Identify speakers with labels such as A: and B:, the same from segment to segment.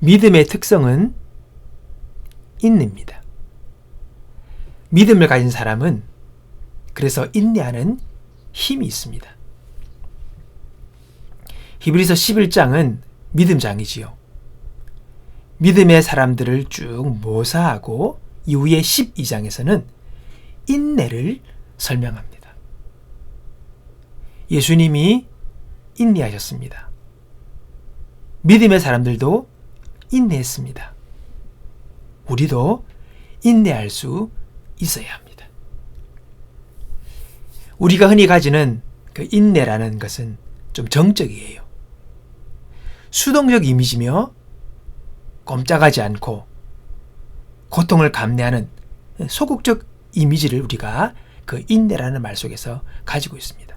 A: 믿음의 특성은 인내입니다. 믿음을 가진 사람은 그래서 인내하는 힘이 있습니다. 히브리서 11장은 믿음장이지요. 믿음의 사람들을 쭉 모사하고 이후에 12장에서는 인내를 설명합니다. 예수님이 인내하셨습니다. 믿음의 사람들도 인내했습니다. 우리도 인내할 수 있어야 합니다. 우리가 흔히 가지는 그 인내라는 것은 좀 정적이에요. 수동적 이미지며 꼼짝하지 않고 고통을 감내하는 소극적 이미지를 우리가 그 인내라는 말 속에서 가지고 있습니다.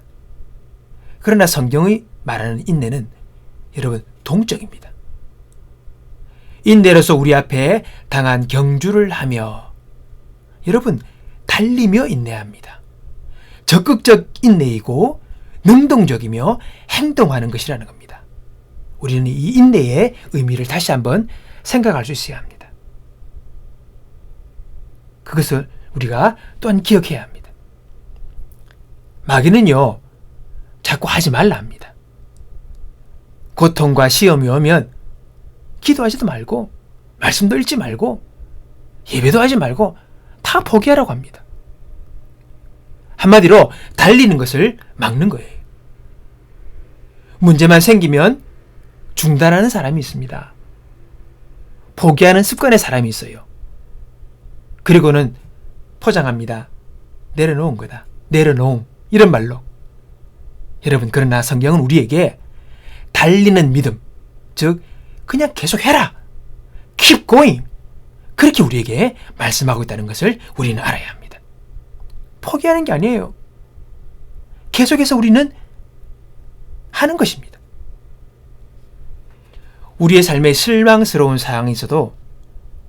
A: 그러나 성경의 말하는 인내는 여러분 동적입니다. 인내로서 우리 앞에 당한 경주를 하며 여러분 달리며 인내합니다. 적극적 인내이고 능동적이며 행동하는 것이라는 겁니다. 우리는 이 인내의 의미를 다시 한번 생각할 수 있어야 합니다. 그것을 우리가 또한 기억해야 합니다. 마귀는요, 자꾸 하지 말라 합니다. 고통과 시험이 오면 기도하지도 말고, 말씀도 읽지 말고, 예배도 하지 말고, 다 포기하라고 합니다. 한마디로 달리는 것을 막는 거예요. 문제만 생기면 중단하는 사람이 있습니다. 포기하는 습관의 사람이 있어요. 그리고는 포장합니다. 내려놓은 거다. 내려놓음. 이런 말로. 여러분, 그러나 성경은 우리에게 달리는 믿음, 즉, 그냥 계속 해라. keep going. 그렇게 우리에게 말씀하고 있다는 것을 우리는 알아야 합니다. 포기하는 게 아니에요. 계속해서 우리는 하는 것입니다. 우리의 삶에 실망스러운 상황이 있어도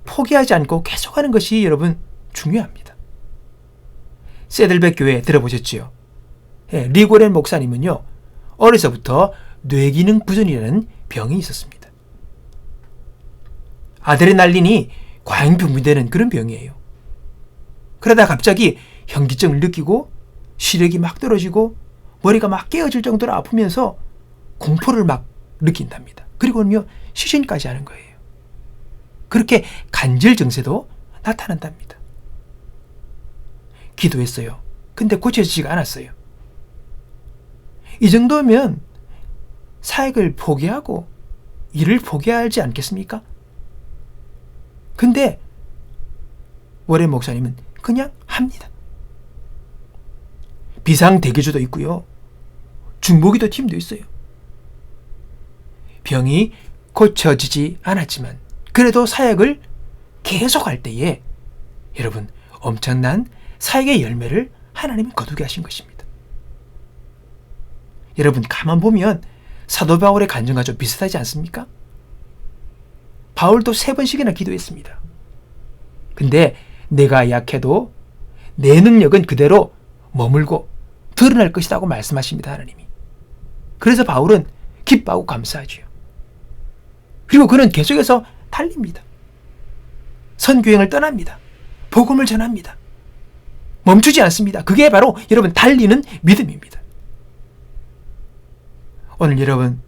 A: 포기하지 않고 계속하는 것이 여러분 중요합니다. 세들백 교회 들어보셨지요? 예, 리고렌 목사님은요 어려서부터 뇌기능 부전이라는 병이 있었습니다. 아드레날린이 과잉 분비되는 그런 병이에요. 그러다 갑자기 현기증을 느끼고 시력이 막 떨어지고 머리가 막 깨어질 정도로 아프면서 공포를 막 느낀답니다. 그리고는요 시신까지 하는 거예요. 그렇게 간질 증세도 나타난답니다. 기도했어요. 근데 고쳐지지가 않았어요. 이 정도면 사역을 포기하고 일을 포기하지 않겠습니까? 근데 월의 목사님은 그냥 합니다. 비상 대기조도 있고요. 중보기도 팀도 있어요. 병이 고쳐지지 않았지만 그래도 사역을 계속할 때에 여러분 엄청난 사역의 열매를 하나님이 거두게 하신 것입니다. 여러분 가만 보면 사도 바울의 간증과 좀 비슷하지 않습니까? 바울도 세 번씩이나 기도했습니다. 근데 내가 약해도 내 능력은 그대로 머물고 드러날 것이라고 말씀하십니다, 하나님이. 그래서 바울은 기뻐하고 감사하지요. 그리고 그는 계속해서 달립니다. 선교행을 떠납니다. 복음을 전합니다. 멈추지 않습니다. 그게 바로 여러분 달리는 믿음입니다. 오늘 여러분,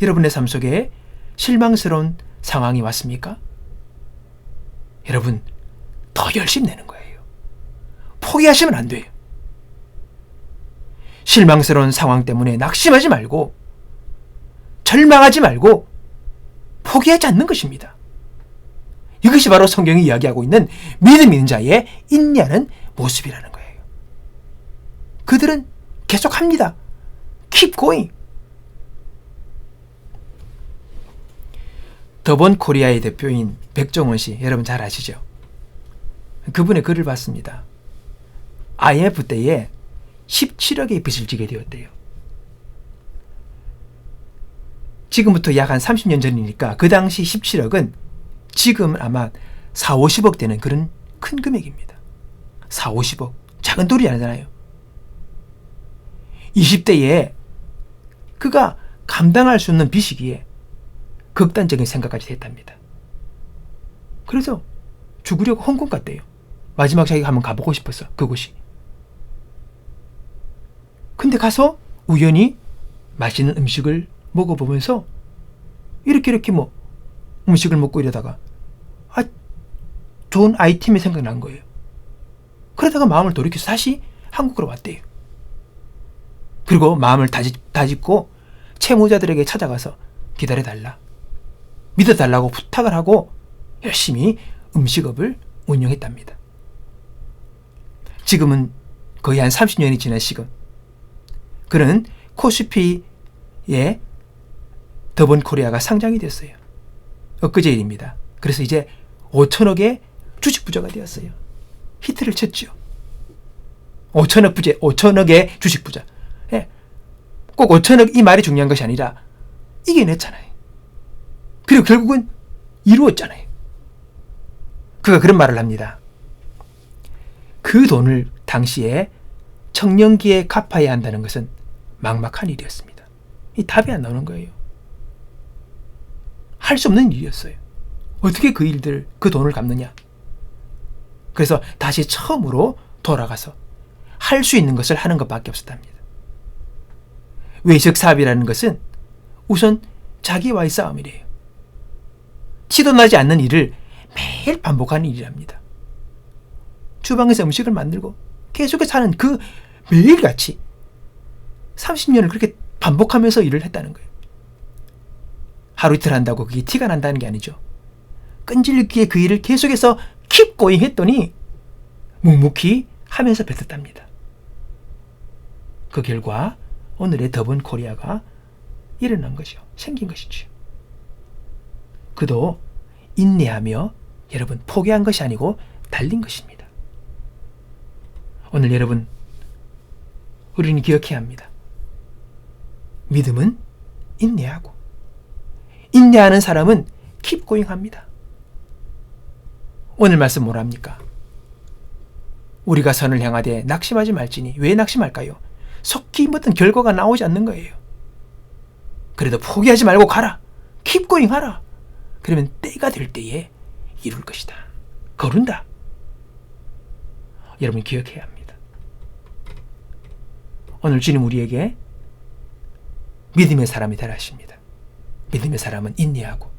A: 여러분의 삶 속에 실망스러운 상황이 왔습니까? 여러분, 더 열심히 내는 거예요. 포기하시면 안 돼요. 실망스러운 상황 때문에 낙심하지 말고, 절망하지 말고, 포기하지 않는 것입니다. 이것이 바로 성경이 이야기하고 있는 믿음 있는 자의 인내하는 모습이라는 거예요. 그들은 계속 합니다. Keep going. 더본 코리아의 대표인 백종원 씨, 여러분 잘 아시죠? 그분의 글을 봤습니다. IMF 때에 17억의 빚을 지게 되었대요. 지금부터 약 한 30년 전이니까 그 당시 17억은 지금은 아마 4, 50억 되는 그런 큰 금액입니다. 4, 50억. 작은 돈이 아니잖아요. 20대에 그가 감당할 수 없는 빚이기에 극단적인 생각까지 했답니다. 그래서 죽으려고 홍콩 갔대요. 마지막 자기가 한번 가보고 싶었어. 그곳이. 근데 가서 우연히 맛있는 음식을 먹어보면서 이렇게 이렇게 뭐 음식을 먹고 이러다가 아 좋은 아이템이 생각난 거예요. 그러다가 마음을 돌이켜서 다시 한국으로 왔대요. 그리고 마음을 다짓, 다짓고 채무자들에게 찾아가서 기다려달라. 믿어달라고 부탁을 하고 열심히 음식업을 운영했답니다. 지금은 거의 한 30년이 지난 시금 그는 코스피의 더본 코리아가 상장이 됐어요. 엊그제 일입니다. 그래서 이제 5천억의 주식 부자가 되었어요. 히트를 쳤죠. 5천억 부재, 5천억의 주식 부자. 예. 꼭 5천억 이 말이 중요한 것이 아니라 이겨냈잖아요. 그리고 결국은 이루었잖아요. 그가 그런 말을 합니다. 그 돈을 당시에 청년기에 갚아야 한다는 것은 막막한 일이었습니다. 이 답이 안 나오는 거예요. 할 수 없는 일이었어요. 어떻게 그 일들, 그 돈을 갚느냐? 그래서 다시 처음으로 돌아가서 할 수 있는 것을 하는 것밖에 없었답니다. 외식 사업이라는 것은 우선 자기와의 싸움이래요. 티도 나지 않는 일을 매일 반복하는 일이랍니다. 주방에서 음식을 만들고 계속해서 하는 그 매일같이 30년을 그렇게 반복하면서 일을 했다는 거예요. 하루 이틀 한다고 그게 티가 난다는 게 아니죠. 끈질기게 그 일을 계속해서 going 했더니 묵묵히 하면서 뱉었답니다. 그 결과 오늘의 더번 코리아가 일어난 것이요. 생긴 것이죠. 그도 인내하며 여러분 포기한 것이 아니고 달린 것입니다. 오늘 여러분 우리는 기억해야 합니다. 믿음은 인내하고 인내하는 사람은 keep going 합니다. 오늘 말씀 뭐랍니까? 우리가 선을 향하되 낙심하지 말지니 왜 낙심할까요? 속기 못한 결과가 나오지 않는 거예요. 그래도 포기하지 말고 가라. keep going 하라. 그러면 때가 될 때에 이룰 것이다. 거른다. 여러분 기억해야 합니다. 오늘 주님 우리에게 믿음의 사람이 되라 하십니다. 믿음의 사람은 인내하고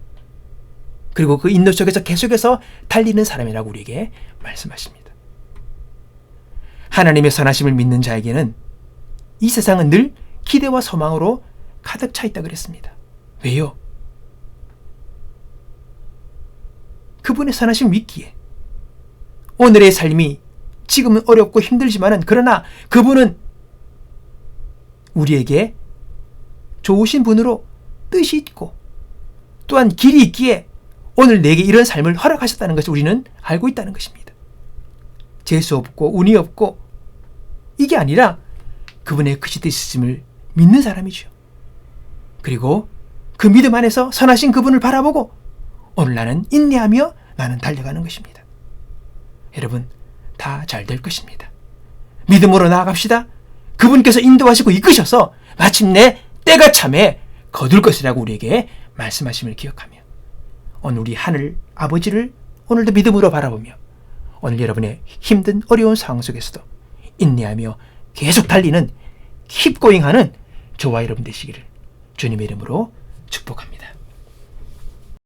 A: 그리고 그 인도 속에서 계속해서 달리는 사람이라고 우리에게 말씀하십니다. 하나님의 선하심을 믿는 자에게는 이 세상은 늘 기대와 소망으로 가득 차 있다 그랬습니다. 왜요? 그분의 선하심 믿기에 오늘의 삶이 지금은 어렵고 힘들지만은 그러나 그분은 우리에게 좋으신 분으로 뜻이 있고 또한 길이 있기에 오늘 내게 이런 삶을 허락하셨다는 것을 우리는 알고 있다는 것입니다. 재수 없고 운이 없고 이게 아니라 그분의 크시 되심을 믿는 사람이죠. 그리고 그 믿음 안에서 선하신 그분을 바라보고 오늘 나는 인내하며 나는 달려가는 것입니다. 여러분 다 잘 될 것입니다. 믿음으로 나아갑시다. 그분께서 인도하시고 이끄셔서 마침내 때가 참에 거둘 것이라고 우리에게 말씀하심을 기억하며 오늘 우리 하늘 아버지를 오늘도 믿음으로 바라보며 오늘 여러분의 힘든 어려운 상황 속에서도 인내하며 계속 달리는 킵고잉하는 저와 여러분 되시기를 주님의 이름으로 축복합니다.